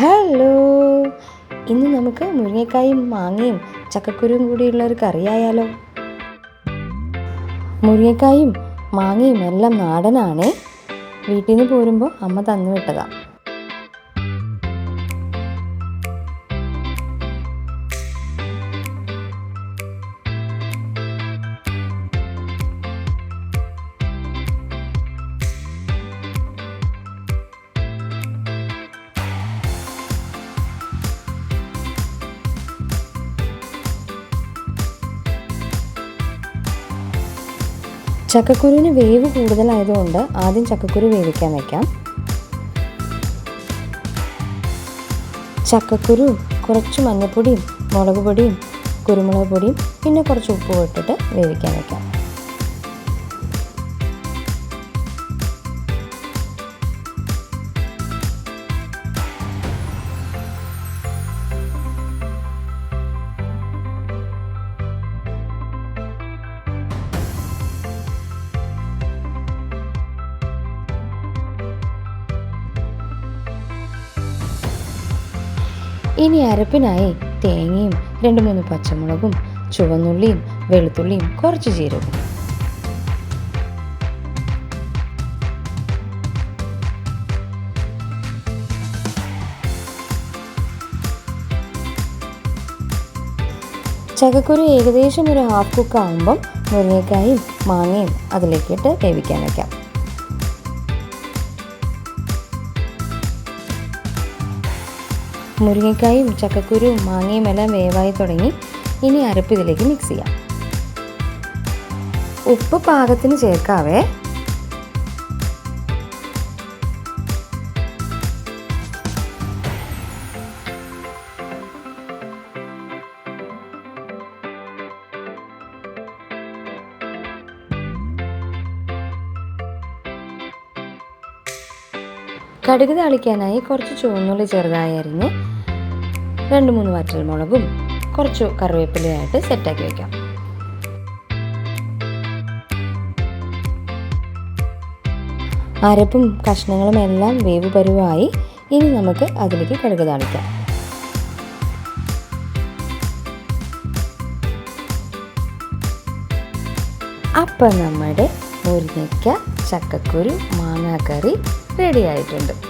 Hello. ഇന്ന് നമുക്ക് മുരിങ്ങക്കായും മാങ്ങയും ചക്കക്കുരുവും കൂടിയുള്ള ഒരു കറിയായാലോ മുരിങ്ങക്കായും മാങ്ങയും എല്ലാം നാടനാണേ. വീട്ടിൽ നിന്ന് പോരുമ്പോൾ അമ്മ തന്നു വിട്ടതാ. ചക്കക്കുരുവിന് വേവ് കൂടുതലായതുകൊണ്ട് ആദ്യം ചക്കക്കുരു വേവിക്കാൻ വയ്ക്കാം ചക്കക്കുരു കുറച്ച് മഞ്ഞൾപ്പൊടിയും മുളക് പൊടിയും കുരുമുളക് പൊടിയും പിന്നെ കുറച്ച് ഉപ്പും ഇട്ടിട്ട് വേവിക്കാൻ വെക്കാം. ഇനി അരപ്പിനായി തേങ്ങയും രണ്ട് മൂന്ന് പച്ചമുളകും ചുവന്നുള്ളിയും വെളുത്തുള്ളിയും കുറച്ച് ജീരകവും. ചക്കക്കുരു ഏകദേശം ഒരു ഹാഫ് കുക്ക് ആകുമ്പം മുരിങ്ങക്കായും മാങ്ങയും അതിലേക്കിട്ട് വേവിക്കാൻ വയ്ക്കാം മുരിങ്ങക്കായും ചക്കക്കുരുവും മാങ്ങയും എല്ലാം വേവായി തുടങ്ങി ഇനി അരപ്പ് ഇതിലേക്ക് മിക്സ് ചെയ്യാം. ഉപ്പ് പാകത്തിന് ചേർക്കാവേ. കടുക് താളിക്കാനായി കുറച്ച് ചുവന്നുള്ളി ചെറുതായി അരിഞ്ഞ് രണ്ട് മൂന്ന് വറ്റൽമുളകും കുറച്ച് കറിവേപ്പിലയായിട്ട് സെറ്റാക്കി വയ്ക്കാം അരപ്പും കഷ്ണങ്ങളും എല്ലാം വേവ് പരുവായി ഇനി നമുക്ക് അതിലേക്ക് കടുക് താളിക്കാം. അപ്പം നമ്മുടെ മുരിങ്ങയ്ക്ക ചക്കക്കുരു മാങ്ങാക്കറി റെഡി ആയിട്ടുണ്ട്.